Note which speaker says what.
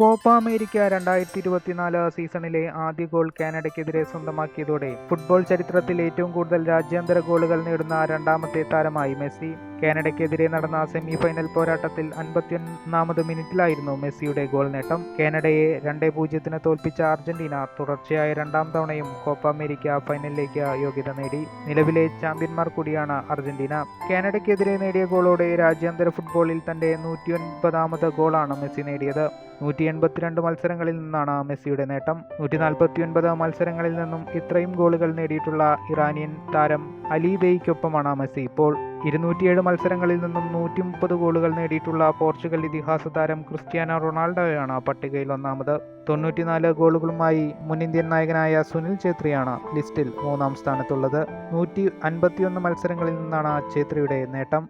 Speaker 1: Copa America രണ്ടായിരത്തി ഇരുപത്തിനാല് സീസണിലെ ആദ്യ ഗോൾ കാനഡയ്ക്കെതിരെ സ്വന്തമാക്കിയതോടെ ഫുട്ബോൾ ചരിത്രത്തിൽ ഏറ്റവും കൂടുതൽ രാജ്യാന്തര ഗോളുകൾ നേടുന്ന രണ്ടാമത്തെ താരമായി മെസ്സി. കാനഡയ്ക്കെതിരെ നടന്ന സെമി ഫൈനൽ പോരാട്ടത്തിൽ അൻപത്തിയൊന്നാമത് മിനിറ്റിലായിരുന്നു മെസ്സിയുടെ ഗോൾ നേട്ടം. കാനഡയെ രണ്ടേ പൂജ്യത്തിന് തോൽപ്പിച്ച അർജന്റീന തുടർച്ചയായ രണ്ടാം തവണയും കോപ്പ അമേരിക്ക ഫൈനലിലേക്ക് യോഗ്യത നേടി. നിലവിലെ ചാമ്പ്യന്മാർ കൂടിയാണ് അർജന്റീന. കാനഡയ്ക്കെതിരെ നേടിയ ഗോളോടെ രാജ്യാന്തര ഫുട്ബോളിൽ തന്റെ നൂറ്റിയൊൻപതാമത് ഗോളാണ് മെസ്സി നേടിയത്. നൂറ്റി എൺപത്തിരണ്ട് മത്സരങ്ങളിൽ നിന്നാണ് മെസ്സിയുടെ നേട്ടം. നൂറ്റി നാൽപ്പത്തിയൊൻപത് മത്സരങ്ങളിൽ നിന്നും ഇത്രയും ഗോളുകൾ നേടിയിട്ടുള്ള ഇറാനിയൻ താരം അലി ബെയ്ക്കൊപ്പമാണ് മെസ്സി ഇപ്പോൾ ഇരുന്നൂറ്റിയേഴ് മത്സരങ്ങളിൽ നിന്നും നൂറ്റി മുപ്പത് ഗോളുകൾ നേടിയിട്ടുള്ള പോർച്ചുഗൽ ഇതിഹാസ താരം ക്രിസ്ത്യാനോ റൊണാൾഡോയാണ് പട്ടികയിൽ ഒന്നാമത്. തൊണ്ണൂറ്റിനാല് ഗോളുകളുമായി മുൻ ഇന്ത്യൻ നായകനായ സുനിൽ ഛേത്രിയാണ് ലിസ്റ്റിൽ മൂന്നാം സ്ഥാനത്തുള്ളത്. നൂറ്റി അൻപത്തിയൊന്ന് മത്സരങ്ങളിൽ നിന്നാണ് ഛേത്രിയുടെ നേട്ടം.